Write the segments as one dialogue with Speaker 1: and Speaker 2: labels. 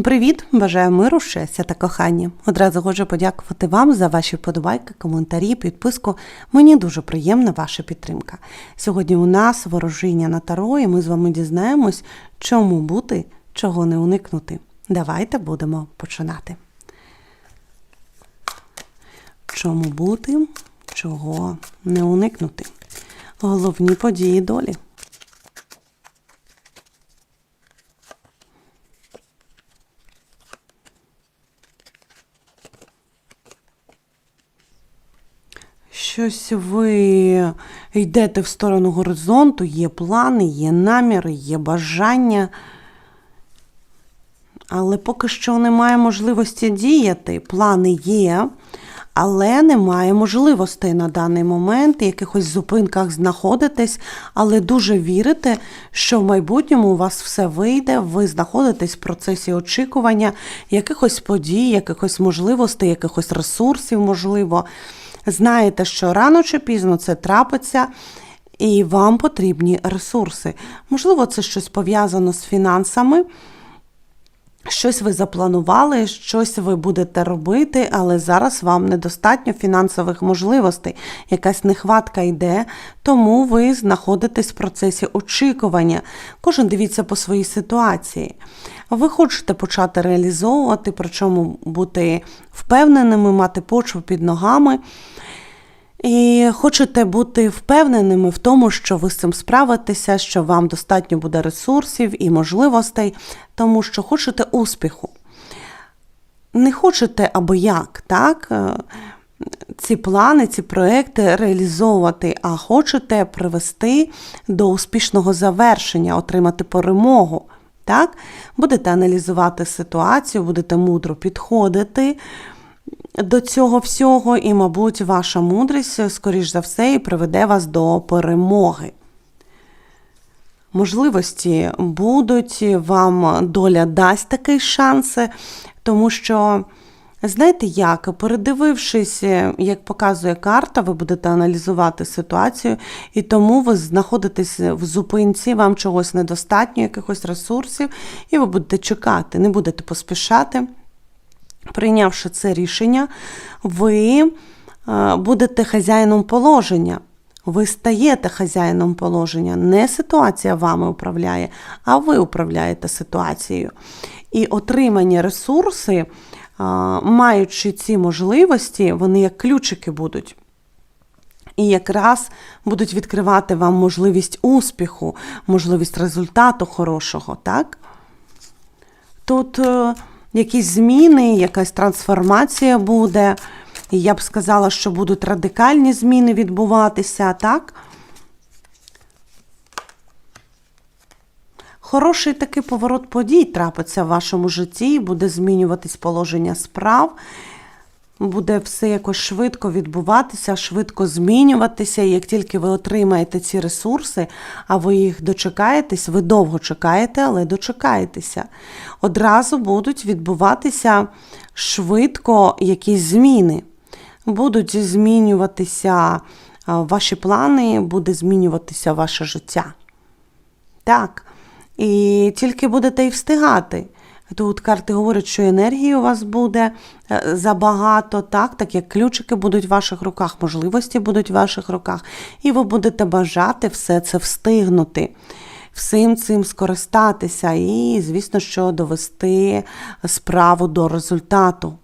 Speaker 1: Привіт! Бажаю миру, щастя та кохання. Одразу хочу подякувати вам за ваші вподобайки, коментарі, підписку. Мені дуже приємна ваша підтримка. Сьогодні у нас ворожіння на таро, і ми з вами дізнаємось, чому бути, чого не уникнути. Давайте будемо починати. Чому бути, чого не уникнути? Головні події долі. Щось ви йдете в сторону горизонту, є плани, є наміри, є бажання. Але поки що немає можливості діяти. Плани є, але немає можливостей на даний момент, якихось зупинках знаходитесь, але дуже вірите, що в майбутньому у вас все вийде, ви знаходитесь в процесі очікування якихось подій, якихось можливостей, якихось ресурсів, можливо. Знаєте, що рано чи пізно це трапиться. І вам потрібні ресурси. Можливо, це щось пов'язано з фінансами, щось ви запланували, щось ви будете робити, але зараз вам недостатньо фінансових можливостей. Якась нехватка йде, тому ви знаходитесь в процесі очікування. Кожен дивіться по своїй ситуації. Ви хочете почати реалізовувати, причому бути впевненими, мати почву під ногами. І хочете бути впевненими в тому, що ви з цим справитеся, що вам достатньо буде ресурсів і можливостей, тому що хочете успіху. Не хочете або як, так? е, Ці плани, ці проекти реалізовувати, а хочете привести до успішного завершення, отримати перемогу. Так? Будете аналізувати ситуацію, будете мудро підходити до цього всього, і, мабуть, ваша мудрість, скоріш за все, і приведе вас до перемоги. Можливості будуть, вам доля дасть такий шанс, тому що, знаєте як, передивившись, як показує карта, ви будете аналізувати ситуацію, і тому ви знаходитесь в зупинці, вам чогось недостатньо, якихось ресурсів, і ви будете чекати, не будете поспішати. Прийнявши це рішення, ви е, будете хазяїном положення. Ви стаєте хазяїном положення. Не ситуація вами управляє, а ви управляєте ситуацією. І отримані ресурси, е, маючи ці можливості, вони як ключики будуть. І якраз будуть відкривати вам можливість успіху, можливість результату хорошого, так? Тут е, якісь зміни, якась трансформація буде. І я б сказала, що будуть радикальні зміни відбуватися, так? Хороший такий поворот подій трапиться в вашому житті, буде змінюватись положення справ, буде все якось швидко відбуватися, швидко змінюватися. І як тільки ви отримаєте ці ресурси, а ви їх дочекаєтесь, ви довго чекаєте, але дочекаєтеся. Одразу будуть відбуватися швидко якісь зміни. Будуть змінюватися ваші плани, буде змінюватися ваше життя. Так. І тільки будете і встигати. Тут карти говорять, що енергії у вас буде е, забагато, так, так як ключики будуть в ваших руках, можливості будуть в ваших руках, і ви будете бажати все це встигнути, всім цим скористатися і, звісно, що довести справу до результату.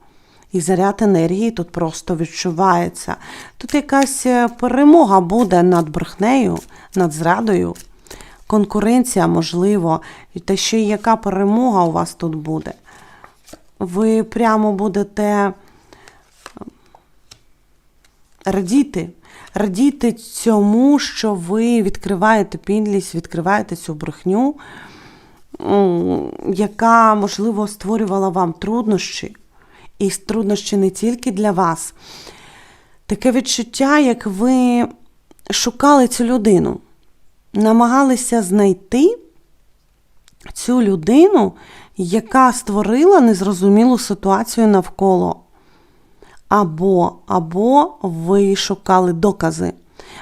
Speaker 1: І заряд енергії тут просто відчувається. Тут якась е, перемога буде над брехнею, над зрадою конкуренція, можливо, і та ще яка перемога у вас тут буде. Ви прямо будете радіти, радіти цьому, що ви відкриваєте підлість, відкриваєте цю брехню, яка, можливо, створювала вам труднощі. І труднощі не тільки для вас. Таке відчуття, як ви шукали цю людину намагалися знайти цю людину, яка створила незрозумілу ситуацію навколо. Або, або ви шукали докази.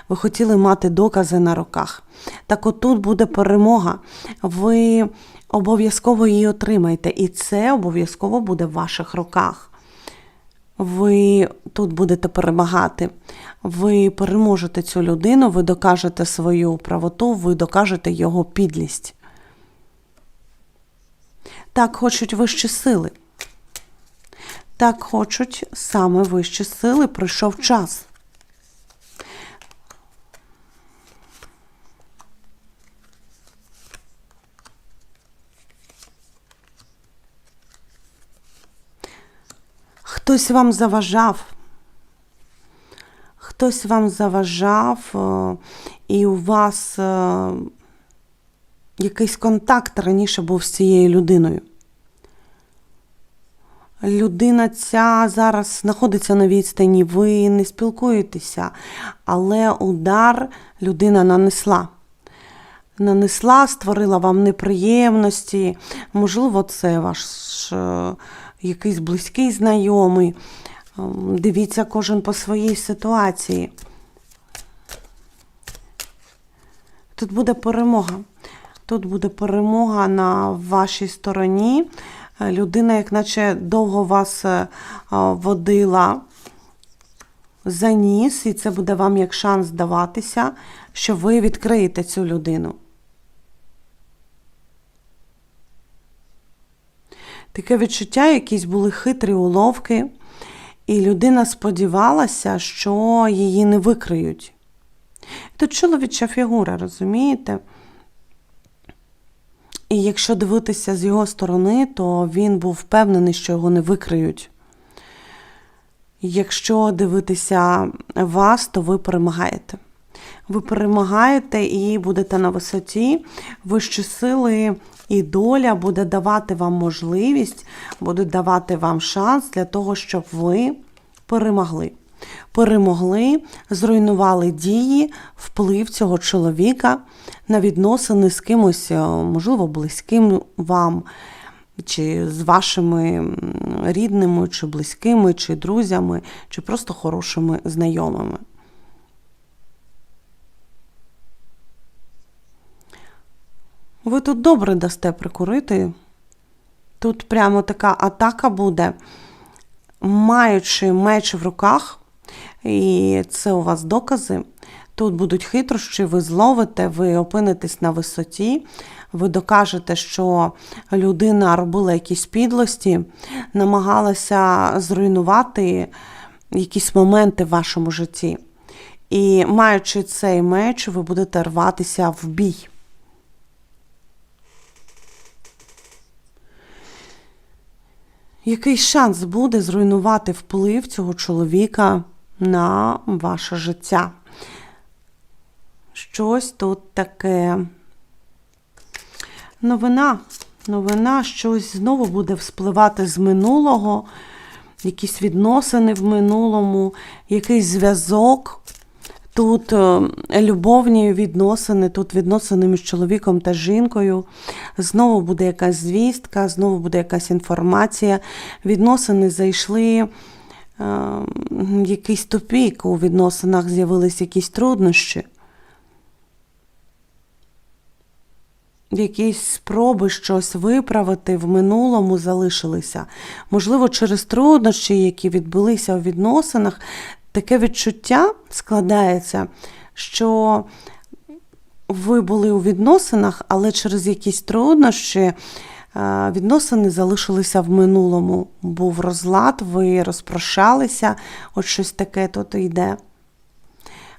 Speaker 1: Ви хотіли мати докази на руках. Так отут буде перемога. Ви обов'язково її отримаєте, і це обов'язково буде в ваших руках. Ви тут будете перемагати. Ви переможете цю людину, ви докажете свою правоту, ви докажете його підлість. Так хочуть вищі сили. Так хочуть саме вищі сили. Прийшов час. Хтось вам заважав. Хтось вам заважав, е, і у вас е, якийсь контакт раніше був з цією людиною. Людина ця зараз знаходиться на відстані, ви не спілкуєтеся, але удар людина нанесла. Нанесла, створила вам неприємності. Можливо, це ваш е, якийсь близький знайомий. Ем, Дивіться кожен по своїй ситуації. Тут буде перемога. Тут буде перемога на вашій стороні. Е, Людина, як наче довго вас е, водила за ніс, і це буде вам як шанс здаватися, що ви відкриєте цю людину. Таке відчуття, якісь були хитрі уловки, і людина сподівалася, що її не викриють. Тут чоловіча фігура, розумієте? І якщо дивитися з його сторони, то він був впевнений, що його не викриють. Якщо дивитися вас, то ви перемагаєте. Ви перемагаєте і будете на висоті. Вищі сили і доля буде давати вам можливість, буде давати вам шанс для того, щоб ви перемогли. Перемогли, зруйнували дії, вплив цього чоловіка на відносини з кимось, е, можливо, близьким вам, чи з вашими рідними, чи близькими, чи друзями, чи просто хорошими знайомими. Ви тут добре дасте прикурити. Тут прямо така атака буде, маючи меч в руках, і це у вас докази. Тут будуть хитрощі, ви зловите, ви опинитесь на висоті, ви докажете, що людина робила якісь підлості, намагалася зруйнувати якісь моменти в вашому житті. І маючи цей меч, ви будете рватися в бій. Який шанс буде зруйнувати вплив цього чоловіка на ваше життя? Щось тут таке. Новина. Новина, щось знову буде вспливати з минулого, якісь відносини в минулому, якийсь зв'язок. Тут е, любовні відносини, тут відносини між чоловіком та жінкою. Знову буде якась звістка, знову буде якась інформація. Відносини зайшли е, якийсь тупік, у відносинах з'явились якісь труднощі. Якісь спроби щось виправити в минулому залишилися. Можливо, через труднощі, які відбулися у відносинах, таке відчуття складається, що ви були у відносинах, але через якісь труднощі е, відносини залишилися в минулому. Був розлад, ви розпрощалися, от щось таке тут йде.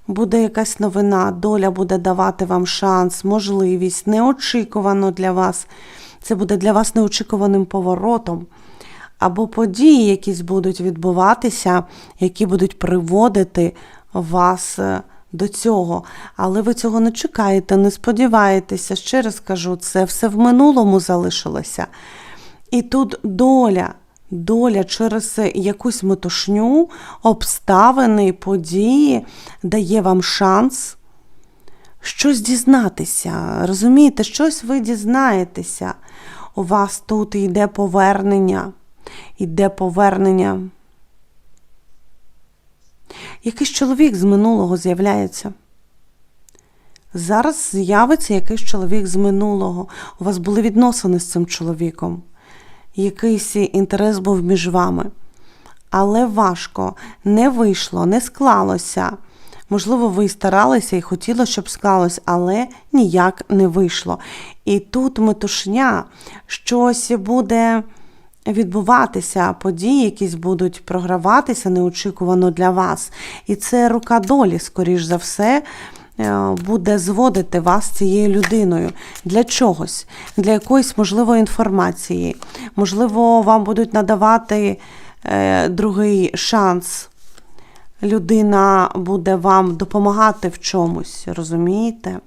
Speaker 1: Буде якась новина, доля буде давати вам шанс, можливість, неочікувано для вас. Це буде для вас неочікуваним поворотом. Або події, якісь будуть відбуватися, які будуть приводити вас е, до цього. Але ви цього не чекаєте, не сподіваєтеся. Ще раз кажу, це все в минулому залишилося. І тут доля, доля через якусь метушню, обставини, події дає вам шанс щось дізнатися. Розумієте, щось ви дізнаєтеся. У вас тут йде повернення, йде повернення Якийсь чоловік з минулого з'являється. Зараз з'явиться якийсь чоловік з минулого. У вас були відносини з цим чоловіком. Якийсь інтерес був між вами. Але важко, не вийшло, не склалося. Можливо, ви старалися і хотіли, щоб склалось, але ніяк не вийшло. І тут метушня, щось буде відбуватися, події якісь будуть програватися неочікувано для вас. І це рука долі, скоріш за все, е, буде зводити вас цією людиною для чогось, для якоїсь можливої інформації. Можливо, вам будуть надавати е, другий шанс. Людина буде вам допомагати в чомусь, розумієте?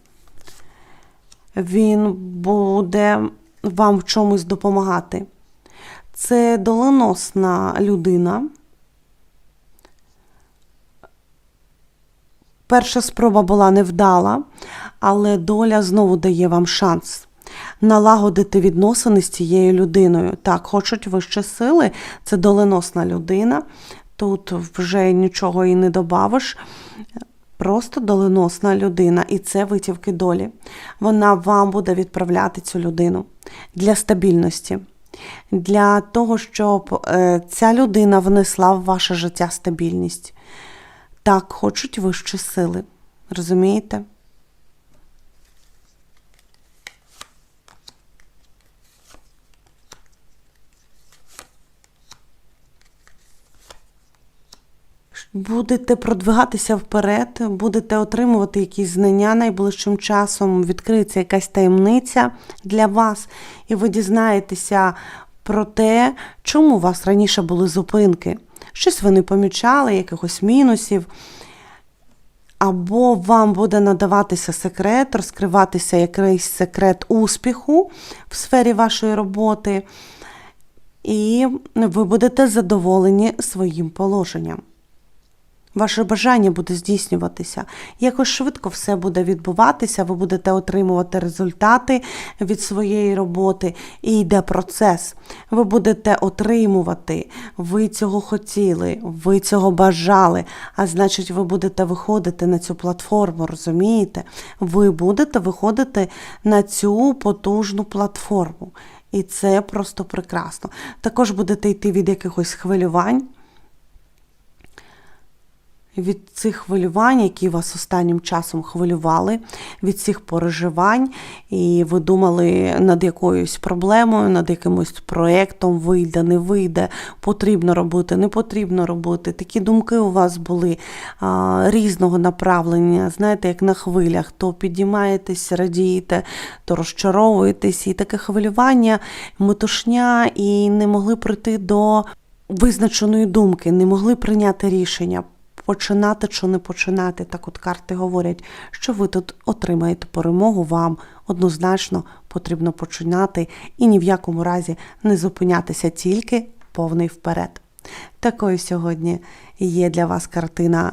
Speaker 1: Він буде вам в чомусь допомагати. Це доленосна людина. Перша спроба була невдала, але доля знову дає вам шанс налагодити відносини з цією людиною. Так, хочуть вищі сили, це доленосна людина. Тут вже нічого і не добавиш. Просто доленосна людина, і це витівки долі. Вона вам буде відправляти цю людину для стабільності, для того, щоб е, ця людина внесла в ваше життя стабільність. Так, хочуть вищі сили. Розумієте? Будете продвигатися вперед, будете отримувати якісь знання найближчим часом, відкриється якась таємниця для вас, і ви дізнаєтеся про те, чому у вас раніше були зупинки. Щось ви не помічали, якихось мінусів. Або вам буде надаватися секрет, розкриватися якийсь секрет успіху в сфері вашої роботи, і ви будете задоволені своїм положенням. Ваше бажання буде здійснюватися. Якось швидко все буде відбуватися, ви будете отримувати результати від своєї роботи, і йде процес. Ви будете отримувати, ви цього хотіли, ви цього бажали. А значить, ви будете виходити на цю платформу, розумієте? Ви будете виходити на цю потужну платформу. І це просто прекрасно. Також будете йти від якихось хвилювань від цих хвилювань, які вас останнім часом хвилювали, від цих переживань, і ви думали над якоюсь проблемою, над якимось проєктом, вийде, не вийде, потрібно робити, не потрібно робити. Такі думки у вас були а, різного направлення, знаєте, як на хвилях, то підіймаєтесь, радієте, то розчаровуєтесь, і таке хвилювання, метушня, і не могли прийти до визначеної думки, не могли прийняти рішення починати чи не починати. Так от карти говорять, що ви тут отримаєте перемогу, вам однозначно потрібно починати і ні в якому разі не зупинятися тільки повний вперед. Такою сьогодні є для вас картина